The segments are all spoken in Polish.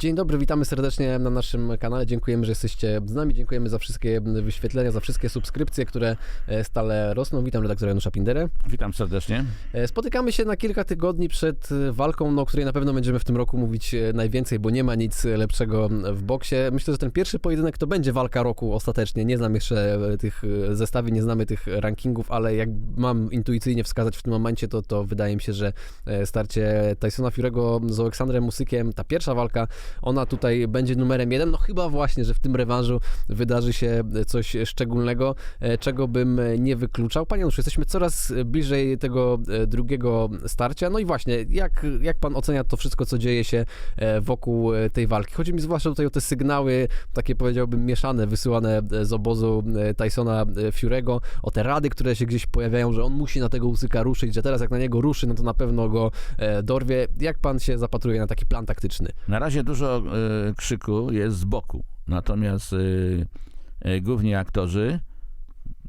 Dzień dobry, witamy serdecznie na naszym kanale. Dziękujemy, że jesteście z nami. Dziękujemy za wszystkie wyświetlenia, za wszystkie subskrypcje, które e, stale rosną. Witam redaktora Janusza Pinderę. Witam serdecznie. E, Spotykamy się na kilka tygodni przed e, walką, no, o której na pewno będziemy w tym roku mówić e, najwięcej, bo nie ma nic lepszego w boksie. Myślę, że ten pierwszy pojedynek to będzie walka roku ostatecznie. Nie znam jeszcze e, tych e, zestawień, nie znamy tych rankingów, ale jak mam intuicyjnie wskazać w tym momencie, to, to wydaje mi się, że e, starcie Tysona Fury'ego z Aleksandrem Musykiem, ta pierwsza walka, ona tutaj będzie numerem jeden. No chyba właśnie, że w tym rewanżu wydarzy się coś szczególnego, e, czego bym nie wykluczał. Panie Januszu, jesteśmy coraz bliżej tego e, drugiego starcia. No i właśnie, jak, jak pan ocenia to wszystko, co dzieje się e, wokół tej walki? Chodzi mi zwłaszcza tutaj o te sygnały, takie powiedziałbym mieszane, wysyłane z obozu Tysona Fury'ego, o te rady, które się gdzieś pojawiają, że on musi na tego usyka ruszyć, że teraz jak na niego ruszy, no to na pewno go dorwie. Jak pan się zapatruje na taki plan taktyczny? Na razie dużo e, krzyku jest z boku, natomiast e, e, główni aktorzy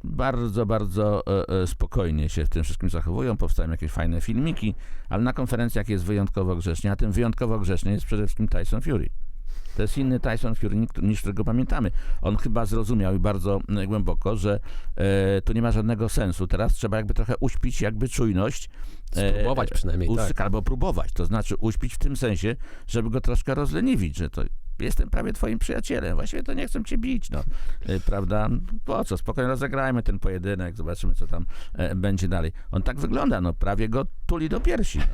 bardzo, bardzo spokojnie się w tym wszystkim zachowują. Powstają jakieś fajne filmiki, ale na konferencjach jest wyjątkowo grzecznie, a tym wyjątkowo grzeczny jest przede wszystkim Tyson Fury. To jest inny Tyson Fury niż- którego pamiętamy. On chyba zrozumiał i bardzo e, głęboko, że e, to nie ma żadnego sensu. Teraz trzeba jakby trochę uśpić jakby czujność. e, Spróbować przynajmniej, tak. albo próbować. To znaczy uśpić w tym sensie, żeby go troszkę rozleniwić, że to jestem prawie twoim przyjacielem, właściwie to nie chcę cię bić, no. E, Prawda? Po co? Spokojnie rozegrajmy ten pojedynek, zobaczymy, co tam e, będzie dalej. On tak wygląda, no prawie go tuli do piersi. No.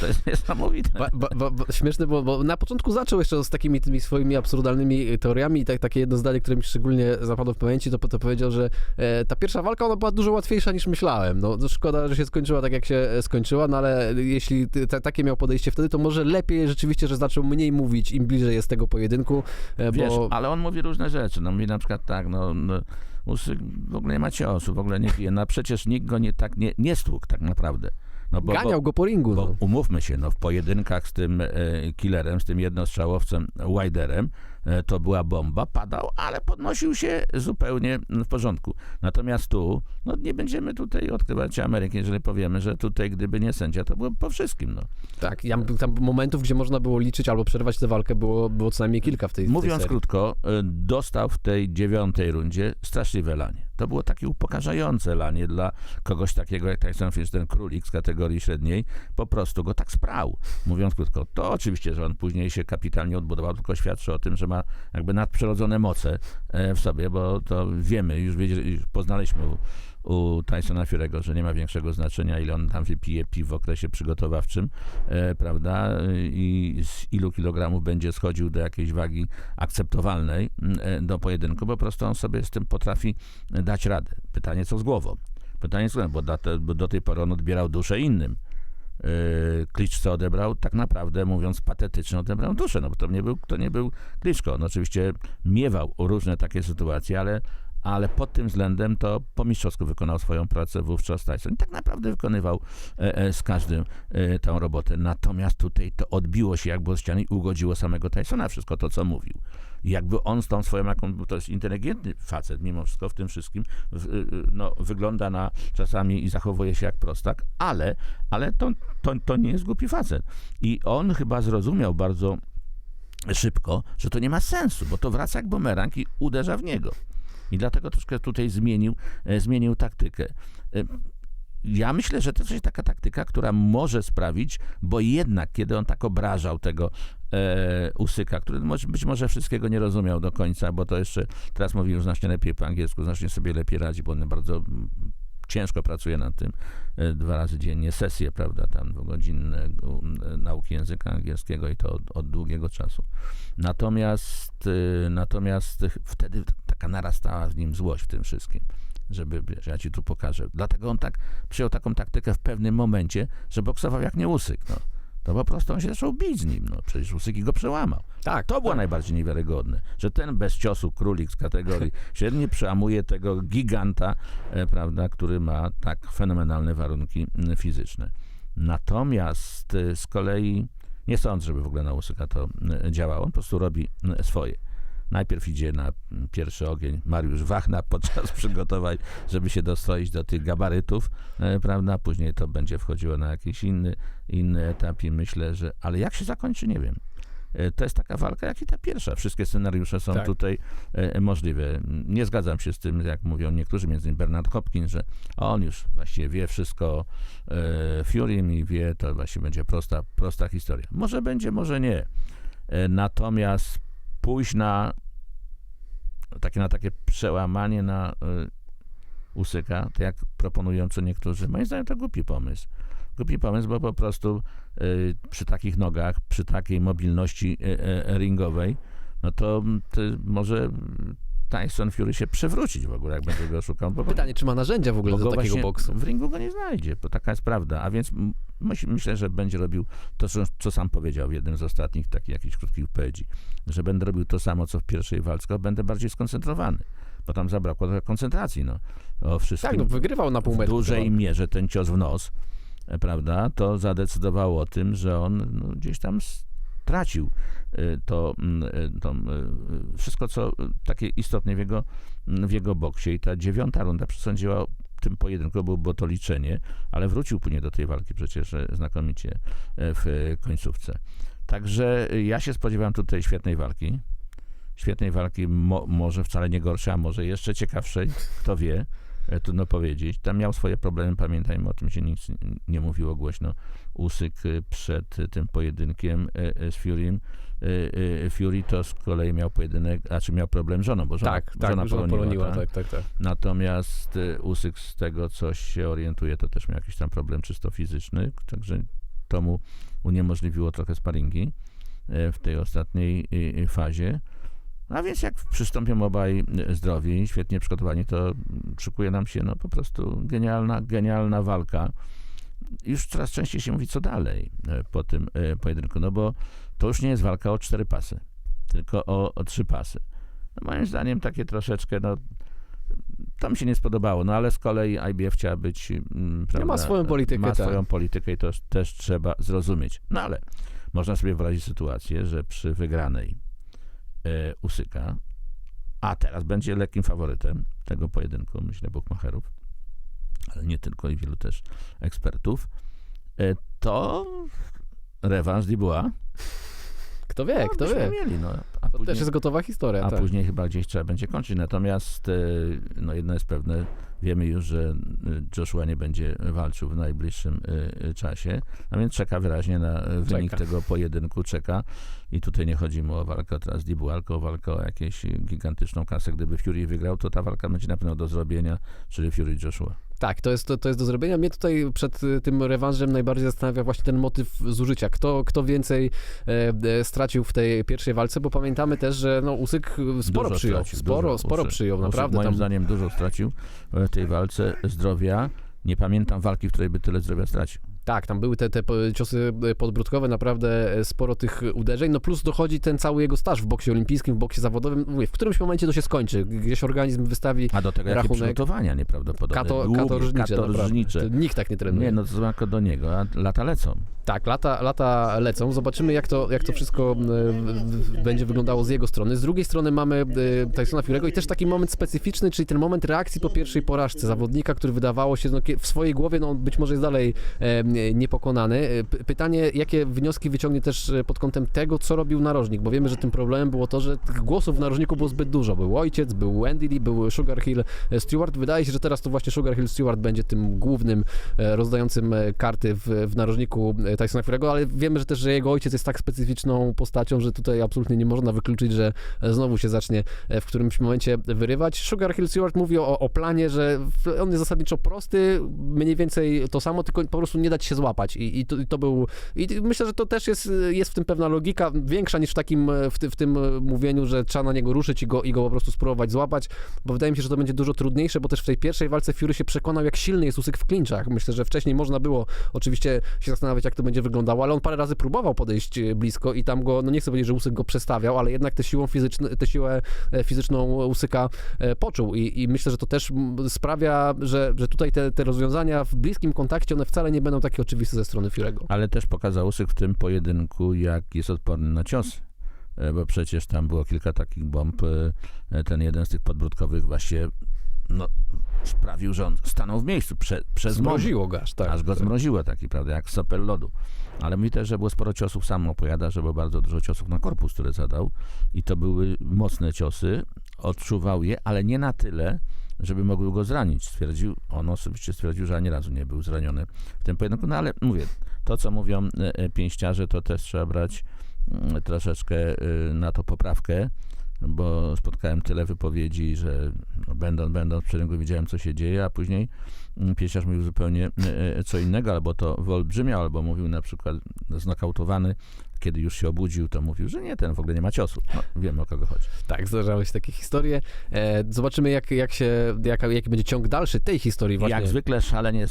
To jest niesamowite. Ba, ba, ba, śmieszne bo na początku zaczął jeszcze z takimi tymi swoimi absurdalnymi teoriami i tak, takie jedno zdanie, które mi szczególnie zapadło w pamięci, to, to powiedział, że e, ta pierwsza walka ona była dużo łatwiejsza niż myślałem. No szkoda, że się skończyła tak, jak się e, skończyła, no ale jeśli takie miał podejście wtedy, to może lepiej rzeczywiście, że zaczął mniej mówić, im bliżej jest tego pojedynku, e, Wiesz, bo... ale on mówi różne rzeczy. No mówi na przykład tak, no, no Usyk w ogóle nie ma ciosu, w ogóle nie pije. No przecież nikt go nie tak nie, nie stłukł tak naprawdę. No, bo, Ganiał bo, go po ringu, Bo no. umówmy się, no w pojedynkach z tym e, killerem, z tym jednostrzałowcem Widerem, to była bomba, padał, ale podnosił się zupełnie w porządku. Natomiast tu, no nie będziemy tutaj odkrywać Ameryki, jeżeli powiemy, że tutaj gdyby nie sędzia, to było po wszystkim, no. Tak, ja, tam momentów, gdzie można było liczyć albo przerwać tę walkę, było, było co najmniej kilka w tej, w tej Mówiąc serii. krótko, e, dostał w tej dziewiątej rundzie straszliwe lanie. To było takie upokarzające lanie dla kogoś takiego jak Tyson ten królik z kategorii średniej, po prostu go tak sprał. Mówiąc krótko, to oczywiście, że on później się kapitalnie odbudował, tylko świadczy o tym, że ma jakby nadprzyrodzone moce e, w sobie, bo to wiemy, już, wiedzieli, już poznaliśmy u, Tysona Fury'ego, że nie ma większego znaczenia, ile on tam wypije piw w okresie przygotowawczym, e, prawda, i z ilu kilogramów będzie schodził do jakiejś wagi akceptowalnej m, e, do pojedynku, po prostu on sobie z tym potrafi dać radę. Pytanie, co z głową? Pytanie, co, bo, do, bo do tej pory on odbierał duszę innym. Yy, Kliczce odebrał, tak naprawdę mówiąc patetycznie, odebrał duszę, no bo to nie był, to nie był Kliczko. On oczywiście miewał różne takie sytuacje, ale, ale pod tym względem to po mistrzowsku wykonał swoją pracę wówczas Tyson. I tak naprawdę wykonywał e, e, z każdym e, tą robotę. Natomiast tutaj to odbiło się jakby od ściany i ugodziło samego Tysona wszystko to, co mówił. Jakby on z tą swoją, jaką, to jest inteligentny facet mimo wszystko w tym wszystkim, no, wygląda na czasami i zachowuje się jak prostak, ale, ale to, to, to nie jest głupi facet. I on chyba zrozumiał bardzo szybko, że to nie ma sensu, bo to wraca jak bumerang i uderza w niego. I dlatego troszkę tutaj zmienił, e, zmienił taktykę. E, Ja myślę, że to jest taka taktyka, która może sprawić, bo jednak kiedy on tak obrażał tego e, Usyka, który być może wszystkiego nie rozumiał do końca, bo to jeszcze teraz mówi już znacznie lepiej po angielsku, znacznie sobie lepiej radzi, bo on bardzo ciężko pracuje nad tym e, dwa razy dziennie, sesje, prawda, tam dwugodzinne e, nauki języka angielskiego i to od, od długiego czasu. Natomiast, e, natomiast wtedy taka narastała w nim złość w tym wszystkim żeby, ja ci tu pokażę. Dlatego on tak przyjął taką taktykę w pewnym momencie, że boksował jak nie Usyk, no. To po prostu on się zaczął bić z nim, no. Przecież Usyk go przełamał. Tak, To było tak. najbardziej niewiarygodne, że ten bez ciosu królik z kategorii średniej przełamuje tego giganta, e, prawda, który ma tak fenomenalne warunki m, fizyczne. Natomiast e, z kolei nie sądzę, żeby w ogóle na Usyka to m, działało. On po prostu robi m, swoje. Najpierw idzie na pierwszy ogień Mariusz Wachna podczas przygotowań, żeby się dostroić do tych gabarytów, e, prawda? Później to będzie wchodziło na jakiś inny, inny etap i myślę, że... Ale jak się zakończy, nie wiem. E, To jest taka walka, jak i ta pierwsza. Wszystkie scenariusze są Tak. tutaj e, możliwe. Nie zgadzam się z tym, jak mówią niektórzy, między innymi Bernard Hopkins, że on już właściwie wie wszystko e, Furym i wie, to właśnie będzie prosta, prosta historia. Może będzie, może nie. E, Natomiast pójść na takie, na takie przełamanie na y, usyka, tak jak proponują co niektórzy, moim zdaniem to głupi pomysł. Głupi pomysł, bo po prostu y, przy takich nogach, przy takiej mobilności y, y, ringowej, no to, mm, to może Tyson Fury się przewrócić w ogóle, jak będzie go szukał. Bo Pytanie, czy ma narzędzia w ogóle do go takiego boksu? W ringu go nie znajdzie, bo taka jest prawda. A więc myśl, myślę, że będzie robił to, co, co sam powiedział w jednym z ostatnich takich jakichś krótkich wypowiedzi, że będę robił to samo, co w pierwszej walce, będę bardziej skoncentrowany, bo tam zabrakło trochę koncentracji, no. O wszystkim Tak, no wygrywał na pół w metra. dużej mierze ten cios w nos, e, prawda, to zadecydowało o tym, że on no, gdzieś tam stracił e, to, mm, e, to e, wszystko, co takie istotne w jego, mm, w jego boksie. I ta dziewiąta runda przesądziła tym pojedynku, bo to liczenie, ale wrócił później do tej walki przecież znakomicie w końcówce. Także ja się spodziewam tutaj świetnej walki. Świetnej walki, mo, może wcale nie gorszej, a może jeszcze ciekawszej, kto wie trudno powiedzieć. Tam miał swoje problemy, pamiętajmy, o tym się nic nie mówiło głośno. Usyk e, przed e, tym pojedynkiem e, e, z Furym. E, e, Fury to z kolei miał pojedynek, znaczy miał problem z żoną, bo żona, Tak, tak, żona żona poloniła. tak? tak, tak, tak. Natomiast e, Usyk z tego, co się orientuje, to też miał jakiś tam problem czysto fizyczny, także to mu uniemożliwiło trochę sparingi e, w tej ostatniej e, e, fazie. A więc jak przystąpią obaj e, zdrowi, świetnie przygotowani, to szykuje nam się no po prostu genialna, genialna walka. Już coraz częściej się mówi, co dalej e, po tym e, pojedynku, no bo to już nie jest walka o cztery pasy, tylko o, o trzy pasy. No moim zdaniem takie troszeczkę, no to mi się nie spodobało, no ale z kolei IBF chciała być, mm, prawda, ma swoją politykę, ma tak. swoją politykę i to też trzeba zrozumieć. No ale można sobie wyobrazić sytuację, że przy wygranej Usyka, a teraz będzie lekkim faworytem tego pojedynku, myślę, Buchmacherów, ale nie tylko i wielu też ekspertów, e, to rewanż Dubois. Kto wie, no, kto wie. mieli, no, a To też jest gotowa historia, a tak. później chyba gdzieś trzeba będzie kończyć. Natomiast e, no jedno jest pewne, wiemy już, że e, Joshua nie będzie walczył w najbliższym e, czasie, a więc czeka wyraźnie na wynik Czeka. tego pojedynku, czeka i tutaj nie chodzi mu o walkę teraz Dibu, tylko o walkę o jakąś gigantyczną kasę. Gdyby Fury wygrał, to ta walka będzie na pewno do zrobienia, czyli Fury Joshua. Tak, to jest, to, to jest do zrobienia. Mnie tutaj przed y, tym rewanżem najbardziej zastanawia właśnie ten motyw zużycia. Kto, kto więcej e, e, stracił w tej pierwszej walce, bo pamiętamy też, że no, Usyk y, sporo Dużo przyjął. stracił, sporo, dużo. sporo Usyk- przyjął, Usyk naprawdę. Moim Tam, zdaniem dużo stracił w tej walce zdrowia. Nie pamiętam walki, w której by tyle zdrowia stracił. Tak, tam były te, te ciosy e, podbródkowe, naprawdę e, sporo tych uderzeń. No plus dochodzi ten cały jego staż w boksie olimpijskim, w boksie zawodowym. Mówię, w którymś momencie to się skończy. Gdzieś organizm wystawi A do tego jakie Rachunek. przygotowania nieprawdopodobne. kato, Długie, katorżnicze. katorżnicze. Nikt tak nie trenuje. Nie, no to tylko do niego, a lata lecą. Tak, lata, lata lecą. Zobaczymy, jak to, jak to wszystko e, będzie wyglądało z jego strony. Z drugiej strony mamy e, Tysona Fury'ego i też taki moment specyficzny, czyli ten moment reakcji po pierwszej porażce zawodnika, który wydawało się no, w swojej głowie, no być może jest dalej e, niepokonany. E, Pytanie, jakie wnioski wyciągnie też e, pod kątem tego, co robił narożnik, bo wiemy, że tym problemem było to, że tych głosów w narożniku było zbyt dużo. Był ojciec, był Andy Lee, był Sugar Hill e, Stewart. Wydaje się, że teraz to właśnie Sugar Hill Stewart będzie tym głównym e, rozdającym e, karty w, w narożniku e, Tysona Fury'ego, ale wiemy że też, że jego ojciec jest tak specyficzną postacią, że tutaj absolutnie nie można wykluczyć, że e, znowu się zacznie e, w którymś momencie wyrywać. Sugar Hill Stewart mówi o, o planie, że on jest zasadniczo prosty, mniej więcej to samo, tylko po prostu nie dać się złapać i, i, to, i to był i myślę, że to też jest, jest w tym pewna logika, większa niż w takim, w, ty, w tym mówieniu, że trzeba na niego ruszyć i go, i go po prostu spróbować złapać, bo wydaje mi się, że to będzie dużo trudniejsze, bo też w tej pierwszej walce Fury się przekonał, jak silny jest Usyk w klinczach. Myślę, że wcześniej można było oczywiście się zastanawiać, jak to będzie wyglądało, ale on parę razy próbował podejść e, blisko i tam go, no nie chcę powiedzieć, że Usyk go przestawiał, ale jednak tę siłą fizyczną, tę siłę e, fizyczną Usyka e, poczuł i, i myślę, że to też sprawia, że, że tutaj te, te rozwiązania w bliskim kontakcie, one wcale nie będą takie oczywiste ze strony Fury'ego. Ale też pokazał Usyk w tym pojedynku, jak jest odporny na ciosy. E, Bo przecież tam było kilka takich bomb. e, Ten jeden z tych podbródkowych właśnie no, sprawił, że on stanął w miejscu prze, przez. Zmroziło go aż, tak. Aż go tak. zmroziło taki, prawda, jak sopel lodu. Ale mówi też, że było sporo ciosów, sam opowiada, że było bardzo dużo ciosów na korpus, które zadał i to były mocne ciosy, odczuwał je, ale nie na tyle, żeby mogły go zranić. Stwierdził, on osobiście stwierdził, że ani razu nie był zraniony w tym pojedynku, no ale mówię, to co mówią e, e, pięściarze, to też trzeba brać mm, troszeczkę e, na to poprawkę, bo spotkałem tyle wypowiedzi, że no, będąc, będąc w rynku widziałem, co się dzieje, a później mm, pieśniarz mówił zupełnie e, co innego, albo to wyolbrzymiał, albo mówił na przykład znokautowany, kiedy już się obudził, to mówił, że nie, ten w ogóle nie ma ciosu. No, wiemy o kogo chodzi. Tak, zdarzały się takie historie. E, zobaczymy, jak, jak się, jaka, jaki będzie ciąg dalszy tej historii właśnie. Jak zwykle szalenie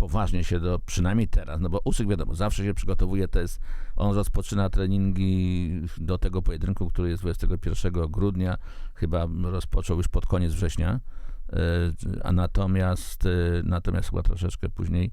poważnie się do, przynajmniej teraz, no bo Usyk wiadomo, zawsze się przygotowuje, to jest, on rozpoczyna treningi do tego pojedynku, który jest 21 grudnia, chyba rozpoczął już pod koniec września, e, a natomiast, e, natomiast chyba troszeczkę później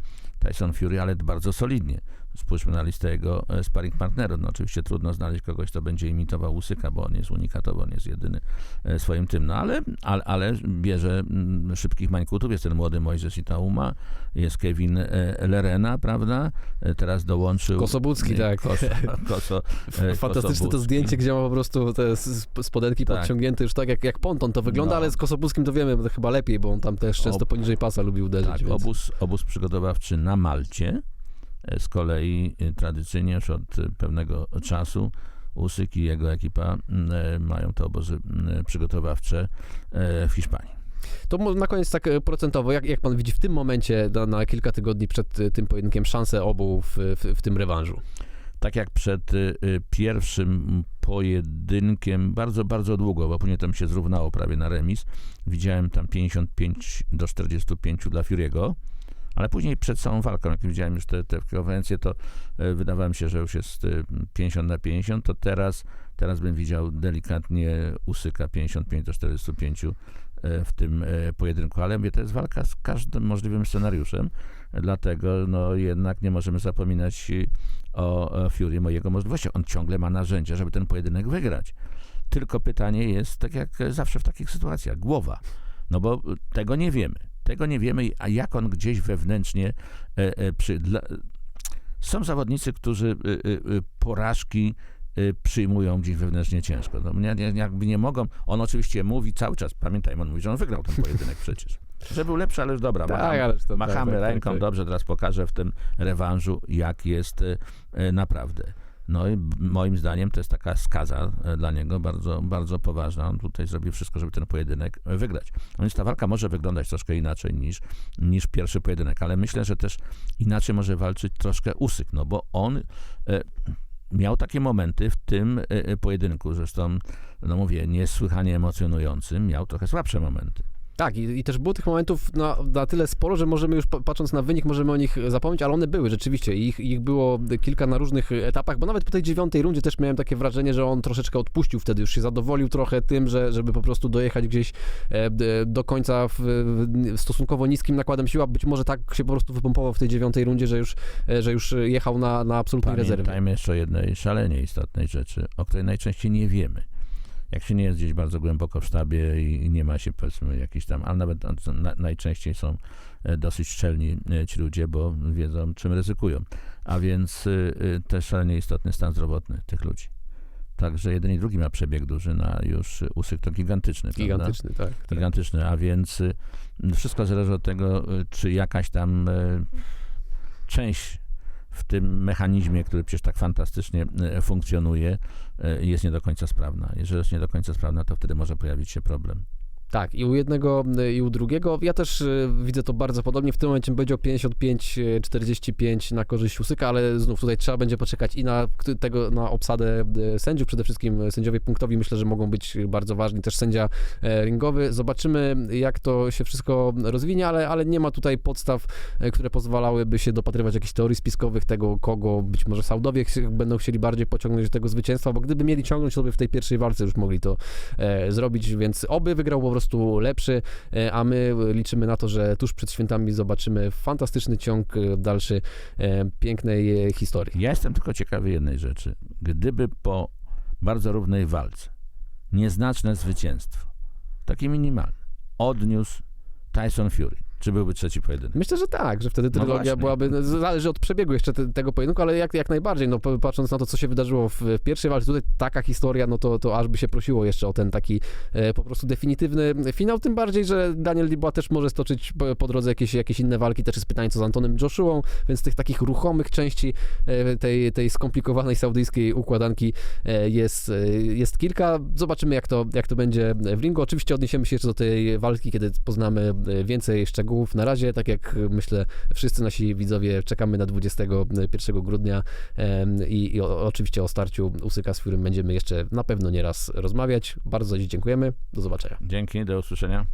Tyson Fury, ale bardzo solidnie. Spójrzmy na listę jego e, sparring partnerów. No oczywiście trudno znaleźć kogoś, kto będzie imitował Usyka, bo on jest unikatowy, on jest jedyny e, swoim tym, no ale, ale, ale bierze mm, szybkich mańkutów, jest ten młody Mojżesz Itauma, jest Kevin e, Lerena, prawda? Teraz dołączył... Kosobucki, tak. Koso, koso, Fantastyczne to zdjęcie, gdzie ma po prostu te spodenki Tak. podciągnięte już tak jak, jak ponton to wygląda, No. ale z Kosobuskim to wiemy to chyba lepiej, bo on tam też często poniżej pasa lubił uderzyć. Tak, więc... obóz, obóz przygotowawczy na Malcie. E, Z kolei e, tradycyjnie już od e, pewnego czasu Usyk i jego ekipa mają te obozy przygotowawcze w Hiszpanii. To na koniec tak procentowo, jak, jak pan widzi w tym momencie, na, na kilka tygodni przed tym pojedynkiem, szanse obu w, w, w tym rewanżu? Tak jak przed pierwszym pojedynkiem, bardzo, bardzo długo, bo później tam się zrównało prawie na remis. Widziałem tam 55 do 45 dla Fury'ego, ale później przed samą walką, jak widziałem już te, te konwencje, to y, wydawało mi się, że już jest y, 50 na 50, to teraz, teraz bym widział delikatnie Usyka 55 do 45 y, w tym pojedynku, ale mówię, to jest walka z każdym możliwym scenariuszem, dlatego no jednak nie możemy zapominać o e, Fury, o jego możliwościach. On ciągle ma narzędzia, żeby ten pojedynek wygrać. Tylko pytanie jest, tak jak zawsze w takich sytuacjach, głowa. No bo tego nie wiemy. Tego nie wiemy, a jak on gdzieś wewnętrznie e, e, przy... Dla, są zawodnicy, którzy e, porażki przyjmują gdzieś wewnętrznie ciężko. No, nie, nie, jakby nie mogą. On oczywiście mówi cały czas, pamiętajmy, on mówi, że on wygrał ten pojedynek przecież. Że był lepszy, ale już dobra. Tak, machamy, ależ to- machamy tak, tak, ręką, tak, tak. dobrze, teraz pokażę w tym rewanżu, jak jest naprawdę. No i moim zdaniem to jest taka skaza e, dla niego bardzo, bardzo poważna. On tutaj zrobi wszystko, żeby ten pojedynek e, wygrać. No więc ta walka może wyglądać troszkę inaczej niż, niż pierwszy pojedynek, ale myślę, że też inaczej może walczyć troszkę Usyk, no bo on e, miał takie momenty w tym pojedynku, zresztą, no mówię, niesłychanie emocjonującym, miał trochę słabsze momenty. Tak, i, i też było tych momentów na, na tyle sporo, że możemy już pa- patrząc na wynik, możemy o nich zapomnieć, ale one były rzeczywiście. Ich, ich było kilka na różnych etapach, bo nawet po tej dziewiątej rundzie też miałem takie wrażenie, że on troszeczkę odpuścił wtedy, już się zadowolił trochę tym, że, żeby po prostu dojechać gdzieś e, do końca w, w stosunkowo niskim nakładem siła. Być może tak się po prostu wypompował w tej dziewiątej rundzie, że już, e, że już jechał na, na absolutnej rezerwie. Pamiętajmy jeszcze o jednej szalenie istotnej rzeczy, o której najczęściej nie wiemy. Jak się nie jest gdzieś bardzo głęboko w sztabie i nie ma się powiedzmy jakiś tam, ale nawet na, najczęściej są e, dosyć szczelni e, ci ludzie, bo wiedzą czym ryzykują. A więc y, też szalenie istotny stan zdrowotny tych ludzi. Także jeden i drugi ma przebieg duży na już usyk to gigantyczny. Gigantyczny, tak. tak. gigantyczny, a więc wszystko zależy od tego, czy jakaś tam część w tym mechanizmie, który przecież tak fantastycznie y, funkcjonuje, y, jest nie do końca sprawna. Jeżeli jest nie do końca sprawna, to wtedy może pojawić się problem. Tak, i u jednego, y, i u drugiego. Ja też y, widzę to bardzo podobnie. W tym momencie będzie o 55-45 na korzyść Usyka, ale znów tutaj trzeba będzie poczekać i na tego, na obsadę y, sędziów. Przede wszystkim y, sędziowie punktowi myślę, że mogą być bardzo ważni. Też sędzia e, ringowy. Zobaczymy, jak to się wszystko rozwinie, ale, ale nie ma tutaj podstaw, e, które pozwalałyby się dopatrywać jakichś teorii spiskowych tego, kogo być może Saudowie będą chcieli bardziej pociągnąć do tego zwycięstwa, bo gdyby mieli ciągnąć, to by w tej pierwszej walce już mogli to e, zrobić, więc oby wygrał po prostu lepszy, e, a my liczymy na to, że tuż przed świętami zobaczymy fantastyczny ciąg e, dalszy e, pięknej historii. Ja jestem tylko ciekawy jednej rzeczy. Gdyby po bardzo równej walce nieznaczne zwycięstwo, takie minimalne, odniósł Tyson Fury. Czy byłby trzeci pojedynek? Myślę, że tak, że wtedy trylogia właśnie. byłaby, no, zależy od przebiegu jeszcze te, tego pojedynku, ale jak, jak najbardziej, no patrząc na to, co się wydarzyło w, w pierwszej walce, tutaj taka historia, no to, to aż by się prosiło jeszcze o ten taki e, po prostu definitywny finał, tym bardziej, że Daniel Dubois też może stoczyć po, po drodze jakieś, jakieś inne walki, też jest pytanie co z Antonem Joshuą, więc tych takich ruchomych części e, tej, tej skomplikowanej saudyjskiej układanki e, jest, e, jest kilka. Zobaczymy, jak to, jak to będzie w ringu. Oczywiście odniesiemy się jeszcze do tej walki, kiedy poznamy e, więcej szczegółów. Na razie, tak jak myślę, wszyscy nasi widzowie czekamy na 21 grudnia i, i oczywiście o starciu Usyka, z którym będziemy jeszcze na pewno nieraz rozmawiać. Bardzo dziś dziękujemy. Do zobaczenia. Dzięki, do usłyszenia.